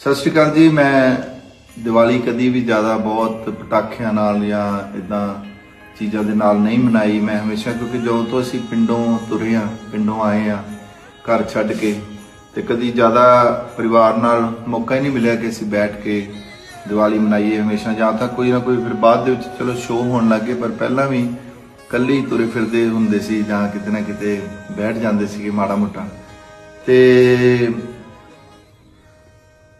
ਸਤਿ ਸ਼੍ਰੀ ਅਕਾਲ ਜੀ, ਮੈਂ ਦੀਵਾਲੀ ਕਦੀ ਵੀ ਜ਼ਿਆਦਾ ਬਹੁਤ ਪਟਾਖਿਆਂ ਨਾਲ ਜਾਂ ਇਦਾਂ ਚੀਜ਼ਾਂ ਦੇ ਨਾਲ ਨਹੀਂ ਮਨਾਈ। ਮੈਂ ਹਮੇਸ਼ਾ, ਕਿਉਂਕਿ ਜਦੋਂ ਤੋਂ ਅਸੀਂ ਪਿੰਡੋਂ ਤੁਰੇ ਆ, ਪਿੰਡੋਂ ਆਏ ਆ, ਘਰ ਛੱਡ ਕੇ, ਤੇ ਕਦੀ ਜ਼ਿਆਦਾ ਪਰਿਵਾਰ ਨਾਲ ਮੌਕਾ ਹੀ ਨਹੀਂ ਮਿਲਿਆ ਕਿ ਅਸੀਂ ਬੈਠ ਕੇ ਦੀਵਾਲੀ ਮਨਾਈਏ। ਹਮੇਸ਼ਾ ਜਾਂ ਤਾਂ ਕੋਈ ਨਾ ਕੋਈ ਫਿਰ ਬਾਅਦ ਦੇ ਵਿੱਚ ਚਲੋ ਸ਼ੋਅ ਹੋਣ ਲੱਗੇ ਪਰ ਪਹਿਲਾਂ ਵੀ ਇਕੱਲੇ ਹੀ ਤੁਰੇ ਫਿਰਦੇ ਹੁੰਦੇ ਸੀ ਜਾਂ ਕਿਤੇ ਨਾ ਕਿਤੇ ਬੈਠ ਜਾਂਦੇ ਸੀਗੇ ਮਾੜਾ ਮੋਟਾ। ਤੇ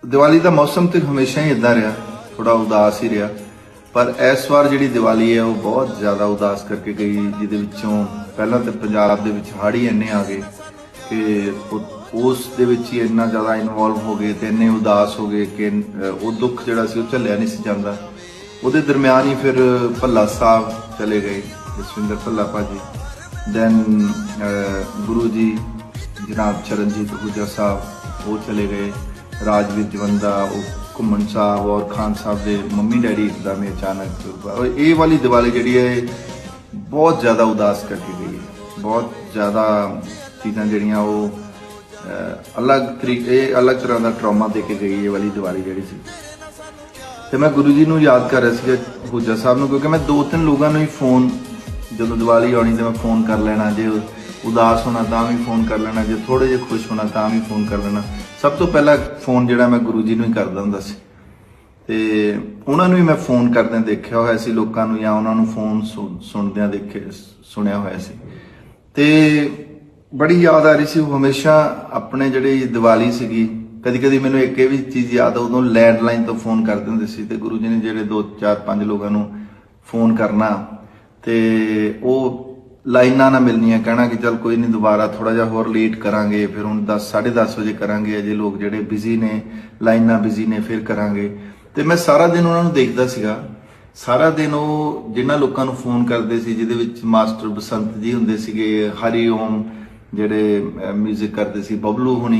ਦੀਵਾਲੀ ਦਾ ਮੌਸਮ ਤੇ ਹਮੇਸ਼ਾ ਹੀ ਇਦਾਂ ਰਿਹਾ ਥੋੜਾ ਉਦਾਸ ਹੀ ਰਿਹਾ। ਪਰ ਇਸ ਵਾਰ ਜਿਹੜੀ ਦੀਵਾਲੀ ਹੈ, ਉਹ ਬਹੁਤ ਜ਼ਿਆਦਾ ਉਦਾਸ ਕਰਕੇ ਗਈ, ਜਿਹਦੇ ਵਿੱਚੋਂ ਪਹਿਲਾਂ ਤੇ ਪੰਜਾਬ ਦੇ ਵਿੱਚ ਹਾੜੀ ਇੰਨੇ ਆ ਗਏ ਕਿ ਉਸ ਦੇ ਵਿੱਚ ਹੀ ਇੰਨਾ ਜ਼ਿਆਦਾ ਇਨਵੋਲਵ ਹੋ ਗਏ ਤੇ ਇੰਨੇ ਉਦਾਸ ਹੋ ਗਏ ਕਿ ਉਹ ਦੁੱਖ ਜਿਹੜਾ ਸੀ, ਉਹ ਝੱਲਿਆ ਨਹੀਂ ਸੀ ਜਾਂਦਾ। ਉਹਦੇ ਦਰਮਿਆਨ ਹੀ ਫਿਰ ਭੱਲਾ ਸਾਹਿਬ ਚਲੇ ਗਏ, ਜਸਵਿੰਦਰ ਭੱਲਾ ਭਾਜੀ। ਦੈਨ ਗੁਰੂ ਜੀ ਜਨਾਬ ਚਰਨਜੀਤ ਹੂਜਾ ਸਾਹਿਬ, ਉਹ ਚਲੇ ਗਏ। ਰਾਜਵੀਰ ਜਵੰਦਾ ਉਹ ਘੁੰਮਣ ਸਾਹਿਬ ਔਰ ਖਾਨ ਸਾਹਿਬ ਦੇ ਮੰਮੀ ਡੈਡੀ ਇੱਕਦਮ ਹੀ ਅਚਾਨਕ ਇਹ ਵਾਲੀ ਦੀਵਾਲੀ ਜਿਹੜੀ ਹੈ ਇਹ ਬਹੁਤ ਜ਼ਿਆਦਾ ਉਦਾਸ ਕਰਕੇ ਗਈ ਹੈ। ਬਹੁਤ ਜ਼ਿਆਦਾ ਚੀਜ਼ਾਂ ਜਿਹੜੀਆਂ ਉਹ ਅਲੱਗ ਤਰੀਕੇ, ਇਹ ਅਲੱਗ ਤਰ੍ਹਾਂ ਦਾ ਟਰਾਮਾ ਦੇ ਕੇ ਗਈ ਇਹ ਵਾਲੀ ਦੀਵਾਲੀ ਜਿਹੜੀ ਸੀ। ਤੇ ਮੈਂ ਗੁਰੂ ਜੀ ਨੂੰ ਯਾਦ ਕਰ ਰਿਹਾ ਸੀਗਾ ਹੁਜਾ ਸਾਹਿਬ ਨੂੰ, ਕਿਉਂਕਿ ਮੈਂ ਦੋ ਤਿੰਨ ਲੋਕਾਂ ਨੂੰ ਹੀ ਫੋਨ ਜਦੋਂ ਦੀਵਾਲੀ ਆਉਣੀ ਤੇ ਮੈਂ ਫੋਨ ਕਰ ਲੈਣਾ, ਜੇ ਉਦਾਸ ਹੋਣਾ ਤਾਂ ਵੀ ਫੋਨ ਕਰ ਲੈਣਾ, ਜੇ ਥੋੜੇ ਜਿਹਾ ਖੁਸ਼ ਹੋਣਾ ਤਾਂ ਵੀ ਫੋਨ ਕਰ ਲੈਣਾ। ਸਭ ਤੋਂ ਪਹਿਲਾਂ ਫੋਨ ਜਿਹੜਾ ਮੈਂ ਗੁਰੂ ਜੀ ਨੂੰ ਹੀ ਕਰਦਾ ਹੁੰਦਾ ਸੀ। ਤੇ ਉਹਨਾਂ ਨੂੰ ਵੀ ਮੈਂ ਫੋਨ ਕਰਦਿਆਂ ਦੇਖਿਆ ਹੋਇਆ ਸੀ, ਲੋਕਾਂ ਨੂੰ ਜਾਂ ਉਹਨਾਂ ਨੂੰ ਫੋਨ ਸੁਣਦਿਆਂ ਦੇਖੇ, ਸੁਣਿਆ ਹੋਇਆ ਸੀ। ਤੇ ਬੜੀ ਯਾਦ ਆ ਰਹੀ ਸੀ, ਉਹ ਹਮੇਸ਼ਾ ਆਪਣੇ ਜਿਹੜੀ ਦੀਵਾਲੀ ਸੀਗੀ ਕਦੀ ਕਦੀ ਮੈਨੂੰ ਇੱਕ ਇਹ ਵੀ ਚੀਜ਼ ਯਾਦ ਆ, ਉਦੋਂ ਲੈਂਡਲਾਈਨ ਤੋਂ ਫੋਨ ਕਰਦੇ ਹੁੰਦੇ ਸੀ ਤੇ ਗੁਰੂ ਜੀ ਨੇ ਜਿਹੜੇ 2 4 5 ਲੋਕਾਂ ਨੂੰ ਫੋਨ ਕਰਨਾ, ਤੇ ਉਹ ਲਾਈਨਾਂ ਨਾ ਮਿਲਣੀਆਂ, ਕਹਿਣਾ ਕਿ ਚਲ ਕੋਈ ਨਹੀਂ ਦੁਬਾਰਾ ਥੋੜਾ ਜਿਹਾ ਹੋਰ ਲੇਟ ਕਰਾਂਗੇ, ਫਿਰ ਹੁਣ 10 10:30 ਵਜੇ ਕਰਾਂਗੇ, ਅਜੇ ਲੋਕ ਜਿਹੜੇ ਬਿਜ਼ੀ ਨੇ, ਲਾਈਨਾਂ ਬਿਜ਼ੀ ਨੇ, ਫਿਰ ਕਰਾਂਗੇ। ਤੇ ਮੈਂ ਸਾਰਾ ਦਿਨ ਉਹਨਾਂ ਨੂੰ ਦੇਖਦਾ ਸੀਗਾ। ਸਾਰਾ ਦਿਨ ਉਹ ਜਿਨ੍ਹਾਂ ਲੋਕਾਂ ਨੂੰ ਫੋਨ ਕਰਦੇ ਸੀ, ਜਿਹਦੇ ਵਿੱਚ ਮਾਸਟਰ ਬਸੰਤ ਜੀ ਹੁੰਦੇ ਸੀਗੇ, ਹਰੀ ਓਮ ਜਿਹੜੇ 뮤직 ਕਰਦੇ ਸੀ, ਬਬਲੂ ਹੁਣੀ